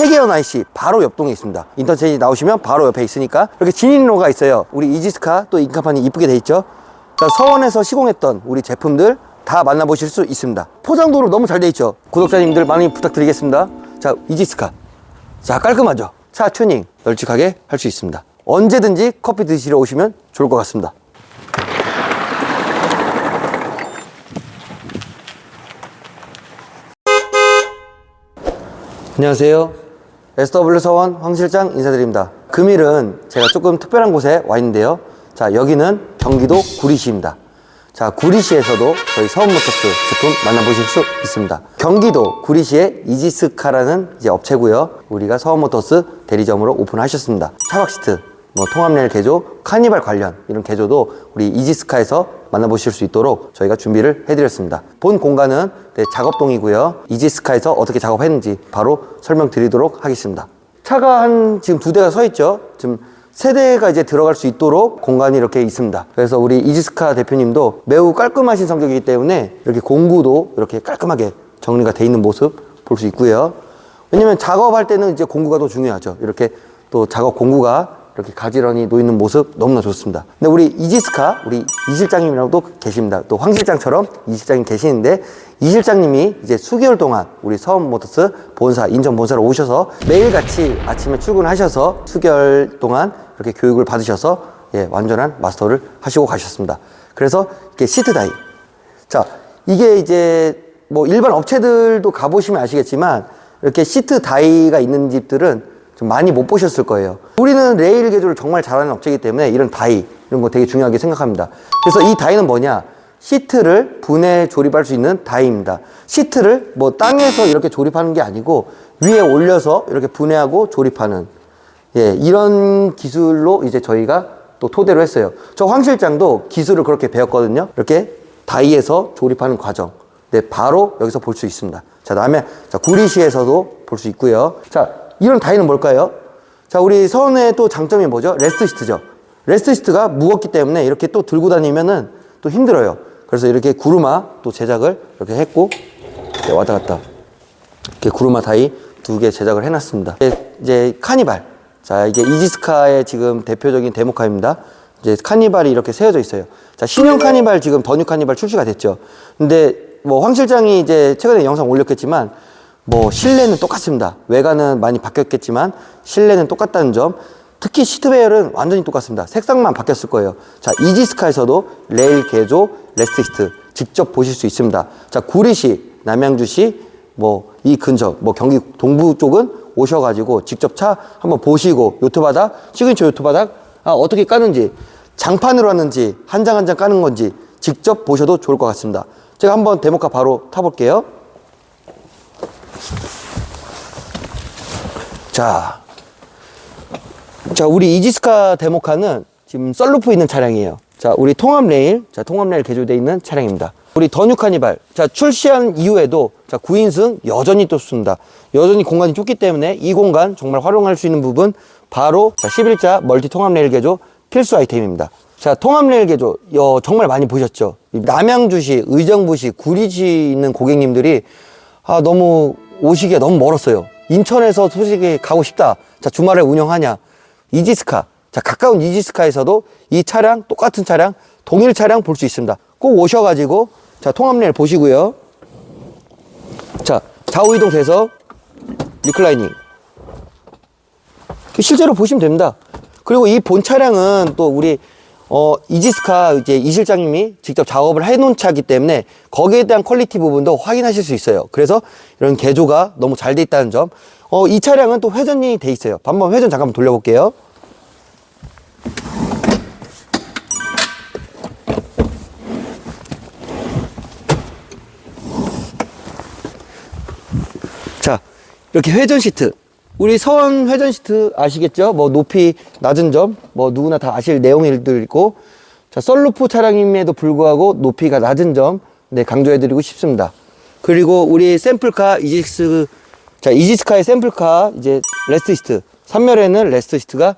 세계연 IC 바로 옆동에 있습니다. 인터체인지 나오시면 바로 옆에 있으니까 이렇게 진입로가 있어요. 우리 이지스카 또 인카판이 이쁘게 돼 있죠. 자, 서원에서 시공했던 우리 제품들 다 만나보실 수 있습니다. 포장도로 너무 잘 돼 있죠. 구독자님들 많이 부탁드리겠습니다. 자, 이지스카. 자, 깔끔하죠. 차 튜닝 널찍하게 할 수 있습니다. 언제든지 커피 드시러 오시면 좋을 것 같습니다. 안녕하세요. SW 서원 황 실장 인사드립니다. 금일은 제가 조금 특별한 곳에 와 있는데요. 자, 여기는 경기도 구리시입니다. 자, 구리시에서도 저희 서원모터스 제품 만나보실 수 있습니다. 경기도 구리시의 이지스카라는 이제 업체고요. 우리가 서원모터스 대리점으로 오픈하셨습니다. 차박 시트, 뭐 통합레일 개조, 카니발 관련 이런 개조도 우리 이지스카에서 만나보실 수 있도록 저희가 준비를 해드렸습니다. 본 공간은 네, 작업동이고요. 이지스카에서 어떻게 작업했는지 바로 설명드리도록 하겠습니다. 차가 한 지금 두 대가 서 있죠. 지금 세 대가 이제 들어갈 수 있도록 공간이 이렇게 있습니다. 그래서 우리 이지스카 대표님도 매우 깔끔하신 성격이기 때문에 이렇게 공구도 이렇게 깔끔하게 정리가 돼 있는 모습 볼 수 있고요. 왜냐면 작업할 때는 이제 공구가 더 중요하죠. 이렇게 또 작업 공구가 이렇게 가지런히 놓이는 모습 너무나 좋습니다. 근데 우리 이지스카, 우리 이 실장님이라고도 계십니다. 또 황 실장처럼 이 실장님 계시는데 이 실장님이 이제 수개월 동안 우리 서원모터스 본사, 인천 본사로 오셔서 매일같이 아침에 출근하셔서 수개월 동안 이렇게 교육을 받으셔서 예, 완전한 마스터를 하시고 가셨습니다. 그래서 이렇게 시트 다이. 자, 이게 이제 뭐 일반 업체들도 가보시면 아시겠지만 이렇게 시트 다이가 있는 집들은 좀 많이 못 보셨을 거예요. 우리는 레일 개조를 정말 잘하는 업체이기 때문에 이런 다이, 이런 거 되게 중요하게 생각합니다. 그래서 이 다이는 뭐냐? 시트를 분해 조립할 수 있는 다이입니다. 시트를 뭐 땅에서 이렇게 조립하는 게 아니고 위에 올려서 이렇게 분해하고 조립하는 예, 이런 기술로 이제 저희가 또 토대로 했어요. 저 황 실장도 기술을 그렇게 배웠거든요. 이렇게 다이에서 조립하는 과정. 네, 바로 여기서 볼 수 있습니다. 자, 다음에 자, 구리시에서도 볼 수 있고요. 자, 이런 다이는 뭘까요? 자, 우리 서원의 또 장점이 뭐죠? 레스트 시트죠. 레스트 시트가 무겁기 때문에 이렇게 또 들고 다니면은 또 힘들어요. 그래서 이렇게 구루마 또 제작을 이렇게 했고 이렇게 왔다 갔다 이렇게 구루마 다이 두 개 제작을 해놨습니다. 이제, 이제 카니발. 자, 이게 이지스카의 지금 대표적인 데모카입니다. 이제 카니발이 이렇게 세워져 있어요. 자, 신형 카니발 지금 더뉴 카니발 출시가 됐죠. 근데 뭐 황 실장이 이제 최근에 영상 올렸겠지만 뭐 실내는 똑같습니다. 외관은 많이 바뀌었겠지만 실내는 똑같다는 점. 특히 시트 배열은 완전히 똑같습니다. 색상만 바뀌었을 거예요. 자, 이지스카에서도 레일 개조, 레스트 시트 직접 보실 수 있습니다. 자, 구리시, 남양주시, 뭐 이 근처, 뭐 경기 동부 쪽은 오셔가지고 직접 차 한번 보시고 요트 바닥, 시그니처 요트 바닥 아, 어떻게 까는지 장판으로 하는지 한 장 한 장 까는 건지 직접 보셔도 좋을 것 같습니다. 제가 한번 데모카 바로 타볼게요. 자, 자, 우리 이지스카 데모카는 지금 썰루프 있는 차량이에요. 자, 우리 통합 레일, 자, 통합 레일 개조되어 있는 차량입니다. 우리 더뉴 카니발, 자, 출시한 이후에도 자, 9인승 여전히 또 씁니다. 여전히 공간이 좁기 때문에 이 공간 정말 활용할 수 있는 부분 바로 자, 11자 멀티 통합 레일 개조 필수 아이템입니다. 자, 통합 레일 개조 여, 정말 많이 보셨죠? 이 남양주시, 의정부시, 구리시 있는 고객님들이 아, 너무 오시기가 너무 멀었어요. 인천에서 솔직히 가고 싶다. 자, 주말에 운영하냐. 이지스카. 자, 가까운 이지스카에서도 이 차량, 똑같은 차량, 동일 차량 볼 수 있습니다. 꼭 오셔가지고, 자, 통합레일 보시고요. 자, 좌우이동 돼서 리클라이닝. 실제로 보시면 됩니다. 그리고 이 본 차량은 또 우리 어, 이지스카 이제 이 실장님이 직접 작업을 해놓은 차기 때문에 거기에 대한 퀄리티 부분도 확인하실 수 있어요. 그래서 이런 개조가 너무 잘 돼 있다는 점. 어, 이 차량은 또 회전이 돼 있어요. 한번 회전 잠깐만 돌려볼게요. 자, 이렇게 회전 시트. 우리 서원 회전 시트 아시겠죠? 뭐 높이 낮은 점, 뭐 누구나 다 아실 내용일들 있고, 자, 썰루프 차량임에도 불구하고 높이가 낮은 점, 네, 강조해드리고 싶습니다. 그리고 우리 샘플카 이지스, 자, 이지스카의 샘플카 이제 레스트 시트, 3열에는 레스트 시트가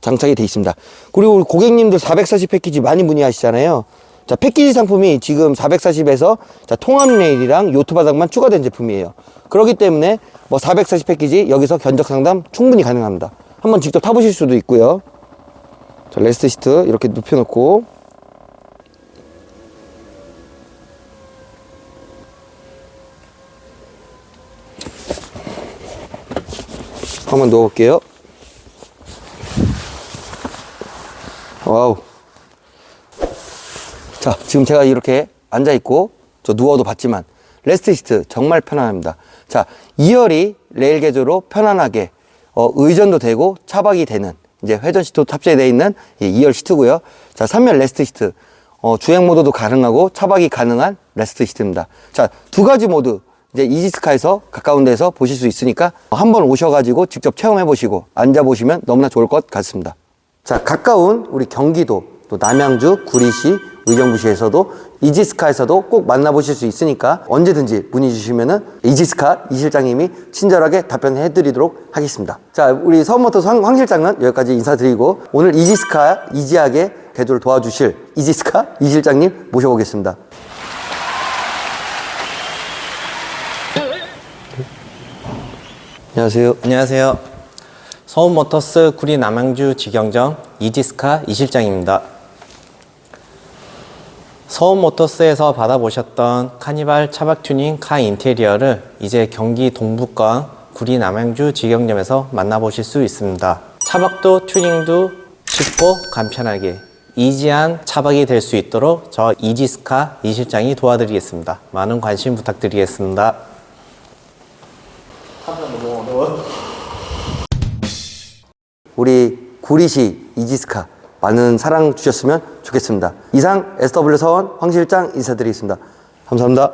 장착이 돼 있습니다. 그리고 우리 고객님들 440 패키지 많이 문의하시잖아요. 자, 패키지 상품이 지금 440에서 자, 통합 레일이랑 요트 바닥만 추가된 제품이에요. 그렇기 때문에 뭐 440 패키지 여기서 견적 상담 충분히 가능합니다. 한번 직접 타보실 수도 있고요. 자, 레스트 시트 이렇게 눕혀놓고 한번 넣어볼게요. 와우. 자, 지금 제가 이렇게 앉아있고, 저 누워도 봤지만, 레스트 시트 정말 편안합니다. 자, 2열이 레일 개조로 편안하게, 어, 의전도 되고, 차박이 되는, 이제 회전 시트 탑재되어 있는 이 2열 시트고요 자, 3열 레스트 시트, 어, 주행 모드도 가능하고, 차박이 가능한 레스트 시트입니다. 자, 두 가지 모드, 이제 이지스카에서 가까운 데서 보실 수 있으니까 한번 오셔가지고 직접 체험해 보시고 앉아 보시면 너무나 좋을 것 같습니다. 자, 가까운 우리 경기도, 또 남양주, 구리시, 의정부시에서도 이지스카에서도 꼭 만나보실 수 있으니까 언제든지 문의 주시면은 이지스카 이 실장님이 친절하게 답변해 드리도록 하겠습니다. 자, 우리 서울모터스 황, 황 실장은 여기까지 인사드리고 오늘 이지스카 이지하게 개조를 도와주실 이지스카 이 실장님 모셔보겠습니다. 안녕하세요. 안녕하세요. 서울모터스 구리 남양주 직영점 이지스카 이실장입니다. 서울 모터스에서 받아보셨던 카니발 차박 튜닝 카 인테리어를 이제 경기 동북과 구리 남양주 직영점에서 만나보실 수 있습니다. 차박도 튜닝도 쉽고 간편하게 이지한 차박이 될 수 있도록 저 이지스카 이 실장이 도와드리겠습니다. 많은 관심 부탁드리겠습니다. 우리 구리시 이지스카 많은 사랑 주셨으면 좋겠습니다. 이상 SW 서원 황 실장 인사드리겠습니다. 감사합니다.